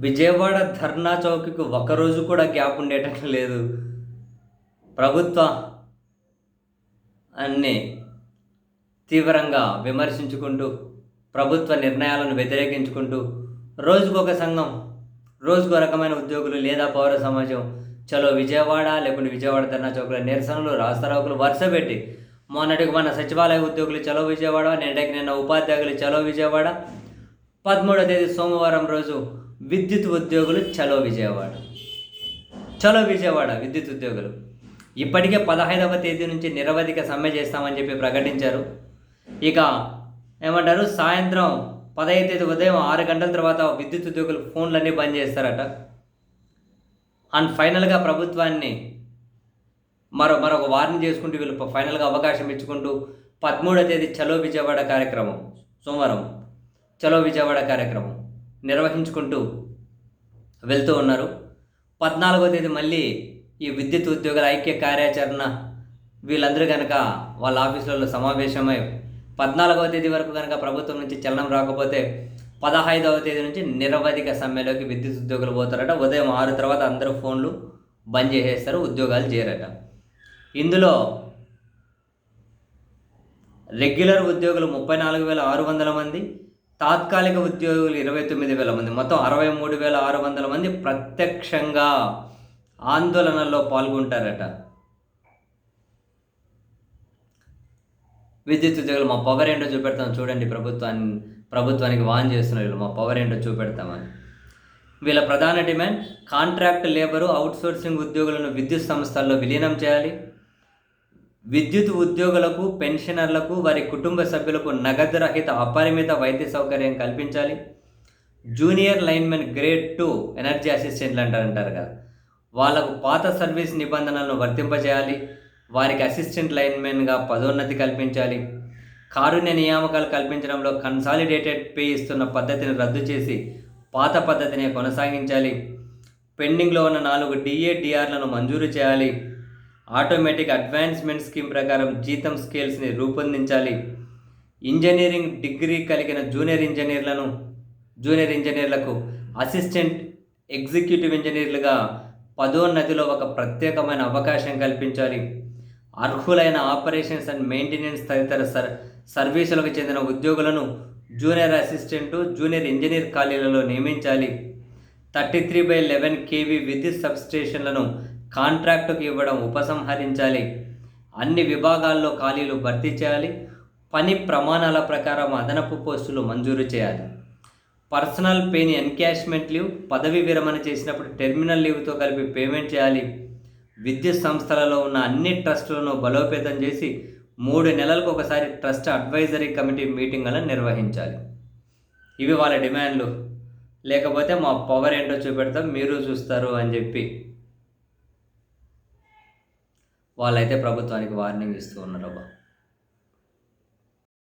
విజయవాడ ధర్నా చౌక్కి ఒక్కరోజు కూడా గ్యాప్ ఉండేటట్లు లేదు. ప్రభుత్వ అన్ని తీవ్రంగా విమర్శించుకుంటూ ప్రభుత్వ నిర్ణయాలను వ్యతిరేకించుకుంటూ రోజుకొక సంఘం రోజుకో రకమైన ఉద్యోగులు లేదా పౌర సమాజం చలో విజయవాడ లేకుంటే విజయవాడ ధర్నా చౌక్ల నిరసనలు రాస్తారోకులు వరుస పెట్టి మొన్నటికి మన సచివాలయ ఉద్యోగులు చలో విజయవాడ నేటికి నిన్న ఉపాధ్యాయులు చలో విజయవాడ పదమూడో తేదీ సోమవారం రోజు విద్యుత్ ఉద్యోగులు చలో విజయవాడ. చలో విజయవాడ విద్యుత్ ఉద్యోగులు. ఇప్పటికే పదహైదవ తేదీ నుంచి నిరవధిక సమ్మె చేస్తామని చెప్పి ప్రకటించారు. ఇక ఏమంటారు? సాయంత్రం పదహైదు తేదీ ఉదయం ఆరు గంటల తర్వాత విద్యుత్ ఉద్యోగులు ఫోన్లన్నీ బంద్ చేస్తారట. అండ్ ఫైనల్గా ప్రభుత్వాన్ని మరో మరొక వార్నింగ్ చేసుకుంటూ వీళ్ళు ఫైనల్గా అవకాశం ఇచ్చుకుంటూ పదమూడో తేదీ చలో విజయవాడ కార్యక్రమం. సోమవారం చలో విజయవాడ కార్యక్రమం. నిర్వహించుకుంటూ వెళ్తూ ఉన్నారు. పద్నాలుగో తేదీ మళ్ళీ ఈ విద్యుత్ ఉద్యోగుల ఐక్య కార్యాచరణ వీళ్ళందరూ కనుక వాళ్ళ ఆఫీసులలో సమావేశమై పద్నాలుగవ తేదీ వరకు కనుక ప్రభుత్వం నుంచి చలనం రాకపోతే పదహైదవ తేదీ నుంచి నిరవధిక సమ్మెలోకి విద్యుత్ ఉద్యోగులు పోతారట. ఉదయం ఆరు తర్వాత అందరూ ఫోన్లు బంద్ చేసేస్తారు ఉద్యోగాలు చేయరట ఇందులో రెగ్యులర్ ఉద్యోగులు ముప్పై నాలుగు వేల ఆరు వందల మంది తాత్కాలిక ఉద్యోగులు ఇరవై తొమ్మిది వేల మంది మొత్తం అరవై మూడు వేల ఆరు వందల మంది ప్రత్యక్షంగా ఆందోళనలో పాల్గొంటారట. విద్యుత్ ఉద్యోగులు మా పవర్ ఏంటో చూపెడతాం. చూడండి ప్రభుత్వాన్ని ప్రభుత్వానికి వాన్ చేస్తున్నారు వీళ్ళు. మా పవర్ ఏంటో చూపెడతామని. వీళ్ళ ప్రధాన డిమాండ్ కాంట్రాక్ట్ లేబరు అవుట్సోర్సింగ్ ఉద్యోగులను విద్యుత్ సంస్థల్లో విలీనం చేయాలి. విద్యుత్ ఉద్యోగులకు పెన్షనర్లకు వారి కుటుంబ సభ్యులకు నగదు రహిత అపరిమిత వైద్య సౌకర్యం కల్పించాలి. Junior linemen grade two energy అసిస్టెంట్లు అంటారు అంటారు కదా. వాళ్ళకు పాత సర్వీస్ నిబంధనలను వర్తింపజేయాలి. వారికి అసిస్టెంట్ లైన్మెన్గా పదోన్నతి కల్పించాలి. కారుణ్య నియామకాలు కల్పించడంలో కన్సాలిడేటెడ్ పే ఇస్తున్న పద్ధతిని రద్దు చేసి పాత పద్ధతిని కొనసాగించాలి. పెండింగ్లో ఉన్న నాలుగు డిఏడిఆర్లను మంజూరు చేయాలి. ఆటోమేటిక్ అడ్వాన్స్మెంట్ స్కీమ్ ప్రకారం జీతం స్కేల్స్ని రూపొందించాలి. ఇంజనీరింగ్ డిగ్రీ కలిగిన జూనియర్ ఇంజనీర్లను జూనియర్ ఇంజనీర్లకు అసిస్టెంట్ ఎగ్జిక్యూటివ్ ఇంజనీర్లుగా పదోన్నతిలో ఒక ప్రత్యేకమైన అవకాశం కల్పించాలి. అర్హులైన ఆపరేషన్స్ అండ్ మెయింటెనెన్స్ తదితర సర్ సర్వీసులకు చెందిన ఉద్యోగులను జూనియర్ అసిస్టెంట్ జూనియర్ ఇంజనీర్ ఖాళీలలో నియమించాలి. Thirty three by eleven KV విద్యుత్ సబ్స్టేషన్లను కాంట్రాక్టుకు ఇవ్వడం ఉపసంహరించాలి. అన్ని విభాగాల్లో ఖాళీలు భర్తీ చేయాలి. పని ప్రమాణాల ప్రకారం అదనపు పోస్టులు మంజూరు చేయాలి. పర్సనల్ పేని ఎన్కాష్మెంట్ లీవ్ పదవి విరమణ చేసినప్పుడు టెర్మినల్ లీవ్తో కలిపి పేమెంట్ చేయాలి. విద్యుత్ సంస్థలలో ఉన్న అన్ని ట్రస్టులను బలోపేతం చేసి మూడు నెలలకు ఒకసారి ట్రస్ట్ అడ్వైజరీ కమిటీ మీటింగ్లను నిర్వహించాలి. ఇవి వాళ్ళ డిమాండ్లు. లేకపోతే మా పవర్ ఏంటో చూపెడతాం మీరు చూస్తారు అని చెప్పి. వాళ్ళైతే ప్రభుత్వానికి వార్నింగ్ ఇస్తూ ఉన్నారు అబ్బా.